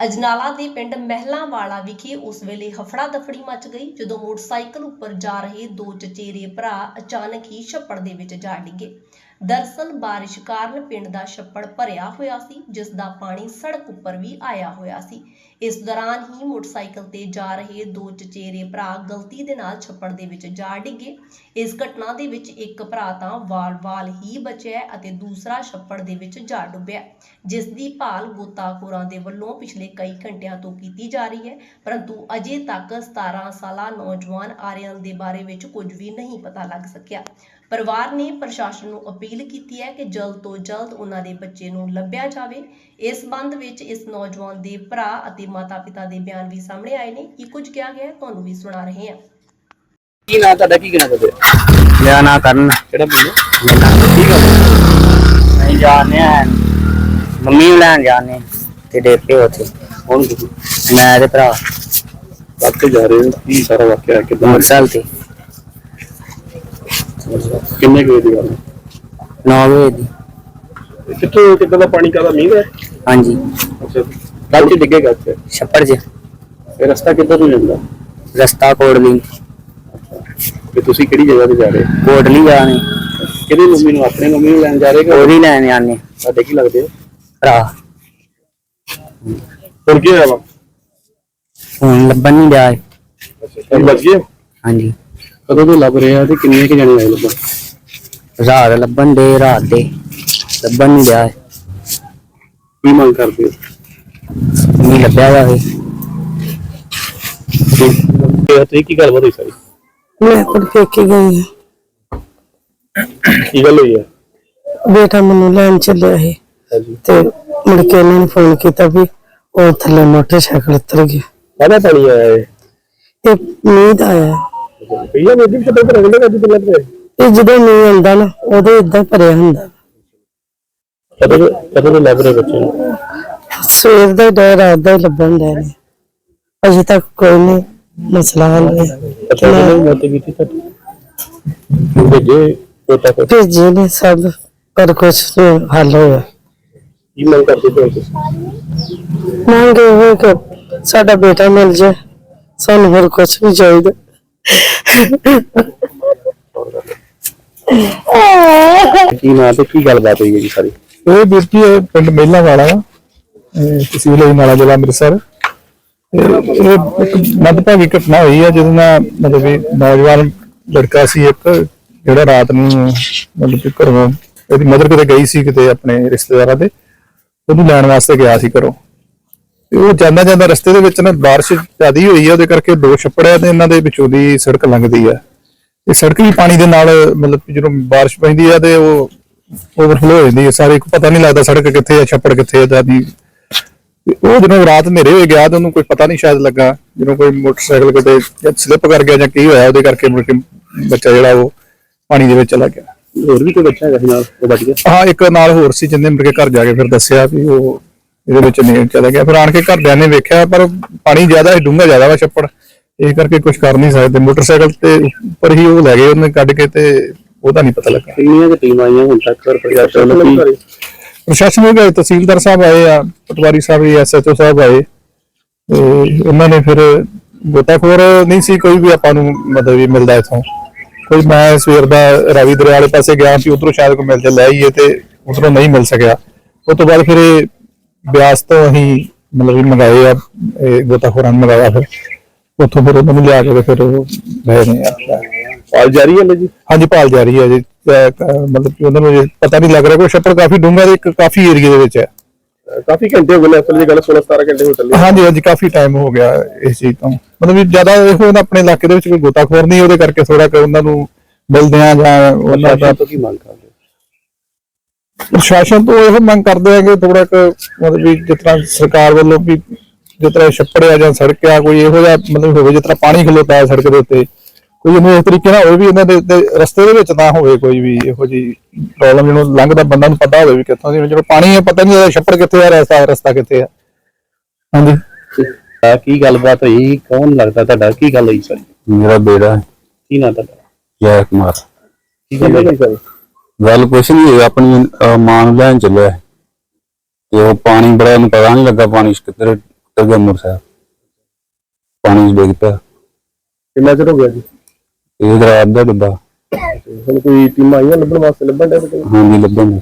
ਅਜਨਾਲਾ ਦੇ ਪਿੰਡ ਮਹਿਲਾਂਵਾਲਾ ਵਿਖੇ ਉਸ ਵੇਲੇ ਹਫੜਾ ਦਫੜੀ ਮਚ ਗਈ, ਜਦੋਂ ਮੋਟਰਸਾਈਕਲ ਉੱਪਰ ਜਾ ਰਹੇ ਦੋ ਚਚੇਰੇ ਭਰਾ ਅਚਾਨਕ ਹੀ ਛੱਪੜ ਦੇ ਵਿੱਚ ਜਾ ਡਿੱਗੇ। ਦਰਸਲ ਬਾਰਿਸ਼ ਕਾਰਨ ਪਿੰਡ ਦਾ ਛੱਪੜ ਭਰਿਆ ਹੋਇਆ ਸੀ, ਜਿਸ ਦਾ ਪਾਣੀ ਸੜਕ ਉੱਪਰ ਵੀ ਆਇਆ ਹੋਇਆ ਸੀ। ਇਸ ਦੌਰਾਨ ਹੀ ਮੋਟਰਸਾਈਕਲ ਤੇ ਜਾ ਰਹੇ ਦੋ ਚਚੇਰੇ ਭਰਾ ਗਲਤੀ ਦੇ ਨਾਲ ਛੱਪੜ ਦੇ ਵਿੱਚ ਜਾ ਡਿੱਗੇ। ਇਸ ਘਟਨਾ ਦੇ ਵਿੱਚ ਇੱਕ ਭਰਾ ਤਾਂ ਵਾਲ-ਵਾਲ ਹੀ ਬਚਿਆ ਅਤੇ ਦੂਸਰਾ ਛੱਪੜ ਦੇ ਵਿੱਚ ਜਾ ਡੁੱਬਿਆ ਜਿਸ ਦੀ ਭਾਲ ਗੋਤਾਖੋਰਾਂ ਦੇ ਵੱਲੋਂ ਪਿਛਲੇ ਕਈ ਘੰਟਿਆਂ ਤੋਂ ਕੀਤੀ ਜਾ ਰਹੀ ਹੈ, ਪਰੰਤੂ ਅਜੇ ਤੱਕ 17 ਸਾਲਾ ਨੌਜਵਾਨ ਆਰਿਅਨ ਦੇ ਬਾਰੇ ਵਿੱਚ ਕੁਝ ਵੀ ਨਹੀਂ ਪਤਾ ਲੱਗ ਸਕਿਆ। ਪਰਿਵਾਰ ਨੇ ਪ੍ਰਸ਼ਾਸਨ ਨੂੰ ਅਪੀਲ ਕੀਤੀ ਹੈ ਕਿ ਜਲਦ ਤੋਂ ਜਲਦ ਉਹਨਾਂ ਦੇ ਬੱਚੇ ਨੂੰ ਲੱਭਿਆ ਜਾਵੇ। ਇਸ ਸੰਬੰਧ ਵਿੱਚ ਇਸ ਨੌਜਵਾਨ ਦੇ ਭਰਾ ਅਤੇ ਮਾਤਾ-ਪਿਤਾ ਦੇ ਬਿਆਨ ਵੀ ਸਾਹਮਣੇ ਆਏ ਨੇ। ਕੀ ਕੁਝ ਕਿਹਾ ਗਿਆ ਹੈ? ਤੁਹਾਨੂੰ ਵੀ ਸੁਣਾ ਰਹੇ ਹਾਂ। ਕੀ ਨਾਂ ਤੁਹਾਡਾ? ਕੀ ਕਹਿਣਾ ਚਾਹੁੰਦੇ ਮੇਰਾ ਨਾਂ ਕਰਨ। ਕਿਹੜਾ ਪਿੰਡ? ਮੇਰਾ ਠੀਕ ਆ ਨਹੀਂ ਜਾਣਦੇ ਆ ਮੰਮੀ ਨੂੰ ਲੈਣ ਜਾਣੇ ਤੇ ਡੇਪੇ ਉੱਥੇ। ਹੁਣ ਤੁਸੀਂ ਮੈਂ ਤੇ ਭਰਾ। ਕੱਥੇ ਜਾ ਰਹੇ ਹੋ? ਕੀ ਸਾਰਾ ਵਾਕਿਆ ਕਿਦਾਂ? ਮੋਟਰਸਾਈਕਲ ਤੇ। ਕਿੰਨੇ ਕੁ ਵਜੇ ਦੀ ਗੱਲ? ਹੈ? 9 ਵਜੇ ਦੀ। ਕਿੱਥੋਂ ਕਿੱਦਾਂ ਦਾ ਪਾਣੀ ਕਾਦਾ ਮੀਂਹ ਹੈ ਹਾਂਜੀ। ਅੱਛਾ। ਕੱਲ ਚ ਡਿੱਗੇਗਾ ਇੱਥੇ? ਛੱਪੜ 'ਚ। ਇਹ ਰਸਤਾ ਕਿੱਧਰ ਨੂੰ ਜਾਂਦਾ? ਰਸਤਾ ਕੋਟਲੀ ਤੇ ਤੁਸੀਂ ਕਿਹੜੀ ਜਗ੍ਹਾ ਤੇ ਜਾ ਰਹੇ ਹੋ? ਕੋਟਲੀ ਜਾਣੇ। ਕਿਹਦੀ ਮੰਮੀ ਨੂੰ ਆਪਣੇ ਮੰਮੀ ਨੂੰ ਲੈਣ ਜਾ ਰਹੇ ਕਿ ਉਹਦੀ ਲੈਣ ਜਾਣੇ ਸਾਡੇ ਕੀ ਲੱਗਦੇ ਹੋ? ਭਰਾ। ਹੁਣ ਕੀ ਹੋਇਆ ਵਾ? ਹੁਣ ਲੱਭਣ ਨਹੀਂ ਡਿਆ। ਇਹ। ਅੱਛਾ ਲੱਗ ਗਏ? ਹਾਂਜੀ। ਕਦੋਂ ਤੋਂ ਲੱਭ ਰਹੇ ਤੇ ਕਿੰਨੇ ਕੁ ਜਣੇ ਆਏ ਲੱਭਣ? ਰਾਤ ਲੱਭਣ ਦੇ ਰਾਤ ਦੇ। ਲੱਭਣ ਨਹੀਂ ਇਹ। ਕੀ ਮੰਗ ਕਰਦੇ ਹੋ? ਨਹੀਂ ਲੱਭਿਆ ਜਾਵੇ ਤੇ ਤੇ ਕੀ ਗੱਲ ਹੋਈ ਸਾਰੀ? ਮੈਂ ਕੁੜ ਪੇਕੇ ਗਈ ਕੀ ਗੱਲ ਹੋਈ ਹੈ ਬੇਟਾ ਮੈਨੂੰ ਲੈਣ ਚੱਲਿਆ ਸੀ। ਹਾਂਜੀ। ਤੇ ਮੁੜ ਕੇ ਉਹਨਾਂ ਨੇ ਫੋਨ ਕੀਤਾ ਵੀ ਉਹ ਥੱਲੇ ਮੋਟਰਸਾਈਕਲ ਉਤਰ ਗਿਆ। ਕਾਹਦਾ ਪਾਣੀ ਆਇਆ ਹੈ ਇਹ ਮੀਂਹ ਦਾ ਆਇਆ। ਭਈਆ ਮੇਰੀ ਕਿਤੇ ਪਰ ਅਗਲੇ ਕਦੀ ਤੇ ਲੱਗ ਇਹ ਜਦੋਂ ਮੀਂਹ ਆਉਂਦਾ ਨਾ ਉਦੋਂ ਇਦਾਂ ਭਰਿਆ ਹੁੰਦਾ। ਕਦੋਂ ਕਦੋਂ ਤੋਂ ਰਹੇ ਬੱਚੇ ਨੂੰ? ਸਵੇਰ ਦਾ ਡਰ ਰਾਤ ਦਾ ਹੀ ਲੱਭਣ ਡਿਆ ਨੇ। ਅਜੇ ਤੱਕ ਕੋਈ ਨਹੀਂ ਮਸਲਾ ਹੱਲ ਅੱਛਾ ਕਦੋਂ ਮੌਤ ਕੀਤੀ ਤੁਹਾਡੀ? ਭੇਜੇ ਪੋਤਾ ਕੋ ਭੇਜੇ ਨੇ ਸਭ ਪਰ ਕੁਛ ਨਹੀਂ ਹੱਲ ਹੋਇਆ। ਕੀ ਮੰਗ ਕਰਦੇ ਹੋ ਤੁਸੀਂ? ਮੰਗ ਇਹ ਹੈ ਕਿ ਸਾਡਾ ਬੇਟਾ ਮਿਲ ਜਾਏ। ਸਾਨੂੰ ਹੋਰ ਕੁਛ ਨਹੀਂ ਚਾਹੀਦਾ। ਕੀ ਨਾਂ ਤੇ ਕੀ ਗੱਲਬਾਤ ਹੋਈ ਹੈ ਜੀ ਸਾਰੀ? ਇਹ ਬਿਰਤੀ ਹੈ ਪਿੰਡ ਮੇਲਾ ਵਾਲਾ ਤਹਿਸੀਲ ਨਾਲਾ ਜ਼ਿਲ੍ਹਾ ਅੰਮ੍ਰਿਤਸਰ। ਤੇ ਇਹ ਇੱਕ ਮਦਭਾਗੀ ਘਟਨਾ ਹੋਈ ਹੈ ਜਿਹਦੇ ਨਾਲ ਮਤਲਬ ਵੀ ਨੌਜਵਾਨ ਲੜਕਾ ਸੀ ਇੱਕ, ਜਿਹੜਾ ਰਾਤ ਨੂੰ ਮਤਲਬ ਕਿ ਘਰੋਂ, ਇਹਦੀ ਮਦਰ ਕਿਤੇ ਗਈ ਸੀ ਕਿਤੇ ਆਪਣੇ ਰਿਸ਼ਤੇਦਾਰਾਂ ਦੇ। ਉਹਨੂੰ ਲੈਣ ਵਾਸਤੇ ਗਿਆ ਸੀ ਘਰੋਂ। ਉਹ ਜਾਂਦਾ ਜਾਂਦਾ ਰਸਤੇ ਦੇ ਵਿੱਚ ਨਾ ਬਾਰਿਸ਼ ਜ਼ਿਆਦੀ ਹੋਈ ਹੈ ਉਹਦੇ ਕਰਕੇ ਦੋ ਛੱਪੜਿਆ ਤੇ ਇਹਨਾਂ ਦੇ ਵਿੱਚੋਂ ਦੀ ਸੜਕ ਲੰਘਦੀ ਹੈ ਇਹ ਸੜਕ ਵੀ ਪਾਣੀ ਦੇ ਨਾਲ ਮਤਲਬ ਕਿ ਜਦੋਂ ਬਾਰਿਸ਼ ਪੈਂਦੀ ਹੈ ਤੇ ਉਹ ਓਵਰਫਲੋ ਹੋ ਜਾਂਦੀ ਹੈ ਸਾਰੇ ਪਤਾ ਨਹੀਂ ਲੱਗਦਾ ਸੜਕ ਕਿੱਥੇ ਹੈ ਛੱਪੜ ਕਿੱਥੇ ਹੈ ਜਾਂ ਨਹੀਂ ਤੇ ਉਹ ਜਦੋਂ ਰਾਤ ਹਨੇਰੇ ਹੋਏ ਗਿਆ ਤੇ ਉਹਨੂੰ ਕੋਈ ਪਤਾ ਨਹੀਂ ਸ਼ਾਇਦ ਲੱਗਾ ਜਦੋਂ ਕੋਈ ਮੋਟਰਸਾਈਕਲ ਕਿਤੇ ਜਾਂ ਸਲਿੱਪ ਕਰ ਗਿਆ ਜਾਂ ਕੀ ਹੋਇਆ ਉਹਦੇ ਕਰਕੇ ਮੁੜ ਕੇ ਬੱਚਾ ਜਿਹੜਾ ਉਹ ਪਾਣੀ ਦੇ ਵਿੱਚ ਚਲਾ ਗਿਆ। ਹੋਰ ਵੀ ਕੋਈ ਬੱਚਾ ਹੈਗਾ ਸੀ ਨਾਲ ਉਹ ਬਚ ਗਿਆ? ਹਾਂ ਇੱਕ ਨਾਲ ਹੋਰ ਸੀ ਜਿੰਨੇ ਮੁੜ ਕੇ ਘਰ ਜਾ ਕੇ ਫਿਰ ਦੱਸਿਆ ਵੀ ਉਹ ਇਹਦੇ ਵਿੱਚ ਨਹੀਂ ਚਲਾ ਗਿਆ। ਫਿਰ ਆਣ ਕੇ ਘਰਦਿਆਂ ਨੇ ਵੇਖਿਆ ਪਰ ਪਾਣੀ ਜ਼ਿਆਦਾ ਹੈ ਡੂੰਘਾ ਜ਼ਿਆਦਾ ਵਾ ਛੱਪੜ। ਇਹ ਕਰਕੇ ਕੁਝ ਕਰ ਨਹੀਂ ਸਕਦੇ। ਮੋਟਰਸਾਈਕਲ ਤੇ ਉੱਪਰ ਹੀ ਉਹ ਲੈ ਗਏ ਉਹਨੇ ਕੱਢ ਕੇ ਤੇ ਉਹਦਾ ਨਹੀਂ ਪਤਾ ਲੱਗਾ। ਕਿੰਨੀਆਂ ਕੁ ਟੀਮਾਂ ਆਈਆਂ ਹੁਣ ਤੱਕ ਪਰ ਪ੍ਰਸ਼ਾਸਨ ਕੀ ਪ੍ਰਸ਼ਾਸਨ ਵੀ ਗਏ ਤਹਿਸੀਲਦਾਰ ਸਾਹਿਬ ਆਏ ਆ ਪਟਵਾਰੀ ਸਾਹਿਬ ਵੀ ਐਸਐਚਓ ਸਾਹਿਬ ਆਏ। ਤੇ ਉਹਨਾਂ ਨੇ ਫਿਰ ਗੋਤਾਖੋਰ ਨਹੀਂ ਸੀ ਕੋਈ ਵੀ ਆਪਾਂ ਨੂੰ ਮਦਦ ਵੀ ਮਿਲਦਾ ਇਥੋਂ। ਕੋਈ ਮੈਂ ਸਵੇਰ ਦਾ ਰਾਵੀ ਦਰਿਆ ਵਾਲੇ ਪਾਸੇ ਗਿਆ ਸੀ ਉਧਰੋਂ ਸ਼ਾਇਦ ਕੋਈ ਮਿਲ ਜਾ ਲੈ ਆਈਏ ਤੇ ਉਧਰੋਂ ਨਹੀਂ ਮਿਲ ਸਕਿਆ। ਉਸ ਤੋਂ ਬਾਅਦ ਫਿਰ ਇਹ ਬਿਆਸ ਤੋਂ ਅਸੀਂ ਮਤਲਬ ਮੰਗਾਏ ਆ ਇਹ ਗੋਤਾਖੋਰਾਂ ਨੂੰ ਮੰਗਾਇਆ ਫਿਰ। ਉੱਥੋਂ ਫਿਰ ਉਹਨਾਂ ਨੂੰ ਲਿਆ ਕੇ ਤੇ ਫਿਰ ਉਹ ਲੈ ਨੇ ਆ। ਪਾਲ ਜਾਰੀ ਹੈ ਜੀ? ਹਾਂਜੀ ਭਾਲ ਜਾਰੀ ਹੈ ਜੀ। ਅਹ ਕ- ਮਤਲਬ ਕਿ ਉਹਨਾਂ ਨੂੰ ਜੇ ਪਤਾ ਨਹੀਂ ਲੱਗ ਰਿਹਾ ਕੋਈ ਛੱਪੜ ਕਾਫੀ ਡੂੰਘਾ ਤੇ ਇੱਕ ਕਾਫੀ ਏਰੀਆ ਦੇ ਵਿੱਚ ਹੈ। ਕਾਫੀ ਘੰਟੇ ਹੋ ਗਏ ਨੇ ਅਸਲ ਦੀ ਗੱਲ 16 17 ਘੰਟੇ ਹੋ ਚੱਲੇ ਹਾਂਜੀ ਹਾਂਜੀ ਕਾਫੀ ਟਾਈਮ ਹੋ ਗਿਆ ਇਸ ਚੀਜ਼ ਤੋਂ। ਮਤਲਬ ਵੀ ਜ਼ਿਆਦਾ ਇਹੋ ਨਾ ਆਪਣੇ ਇਲਾਕੇ ਦੇ ਵਿੱਚ ਕੋਈ ਗੋਤਾਖੋਰ ਨਹੀਂ ਉਹਦੇ ਕਰਕੇ ਥੋੜਾ ਕਿ ਉਹਨਾਂ ਨੂੰ ਮਿਲਦੇ ਆ ਜਾਂ ਉਹਨਾਂ ਦਾ ਪ੍ਰਸ਼ਾਸਨ ਤੋਂ ਕੀ ਮੰਗ ਕਰਦੇ? ਪ੍ਰਸ਼ਾਸਨ ਤੋਂ ਇਹੋ ਮੰਗ ਕਰਦੇ ਆ ਕਿ ਥੋੜਾ ਕਿ ਮਤਲਬ ਵੀ ਜਿਸ ਤਰ੍ਹਾਂ ਸਰਕਾਰ ਵੱਲੋਂ ਵੀ ਜਿਸ ਤਰ੍ਹਾਂ ਛੱਪੜ ਆ ਜਾਂ ਸੜਕ ਆ ਕੋਈ ਇਹੋ ਜਿਹਾ ਮਤਲਬ ਹੋਵੇ ਜਿਸ ਤਰ੍ਹਾਂ ਪਾਣੀ ਖਲੋਤਾ ਹੈ ਸੜਕ ਦੇ ਉੱਤੇ ਕੋਈ ਇਹਨੂੰ ਇਸ ਤਰੀਕੇ ਨਾਲ ਹੋਵੇ ਵੀ ਇਹਨਾਂ ਦੇ ਰਸਤੇ ਦੇ ਵਿੱਚ ਨਾ ਹੋਵੇ ਕੋਈ ਵੀ ਇਹੋ ਜੀ ਪ੍ਰੋਬਲਮ ਜਿਹਨੂੰ ਲੰਘਦਾ ਬੰਦਾ ਨੂੰ ਪਤਾ ਹੋਵੇ ਵੀ ਕਿੱਥੋਂ ਦੀ ਜਦੋਂ ਪਾਣੀ ਹੈ ਪਤਾ ਨਹੀਂ ਛੱਪੜ ਕਿੱਥੇ ਆ ਰਸਤਾ ਰਸਤਾ ਕਿੱਥੇ ਆ। ਹਾਂਜੀ। ਆ ਕੀ ਗੱਲਬਾਤ ਹੋਈ? ਕੌਣ ਲੱਗਦਾ ਤੁਹਾਡਾ? ਕੀ ਗੱਲ ਹੋਈ ਸਾਰੀ? ਮੇਰਾ ਬੇੜਾ ਕੀ ਨਾਂ ਤੁਹਾਡਾ? ਜੈ ਕੁਮਾਰ। ਕੀ ਗੱਲ ਹੋਈ ਸਾਰੀ? ਗੱਲ ਕੁਛ ਨਹੀਂ ਹੋਈ ਆਪਣੀ ਅਹ, ਮਾਂ ਨੂੰ ਲੈਣ ਚੱਲਿਆ ਤੇ ਉਹ ਪਾਣੀ ਬੜਾ ਨੂੰ ਪਤਾ ਨਹੀਂ ਲੱਗਾ ਪਾਣੀ ਕਿੱਧਰ ਉੱਤਰ ਗਿਆ ਮੋਟਰਸਾਈਕਲ। ਪਾਣੀ 'ਚ ਡਿੱਗ ਪਿਆ। ਕਿੰਨਾ ਚਿਰ ਹੋ ਗਿਆ ਜੀ? ਇਹ ਰਾਤ ਦਾ ਡੱਬਾ ਤੇ ਹੁਣ ਕੋਈ ਟੀਮਾਂ ਆਈਆਂ ਲੱਭਣ ਵਾਸਤੇ ਲੱਭਣ ਦੇ ਹਾਂਜੀ ਲੱਭਣ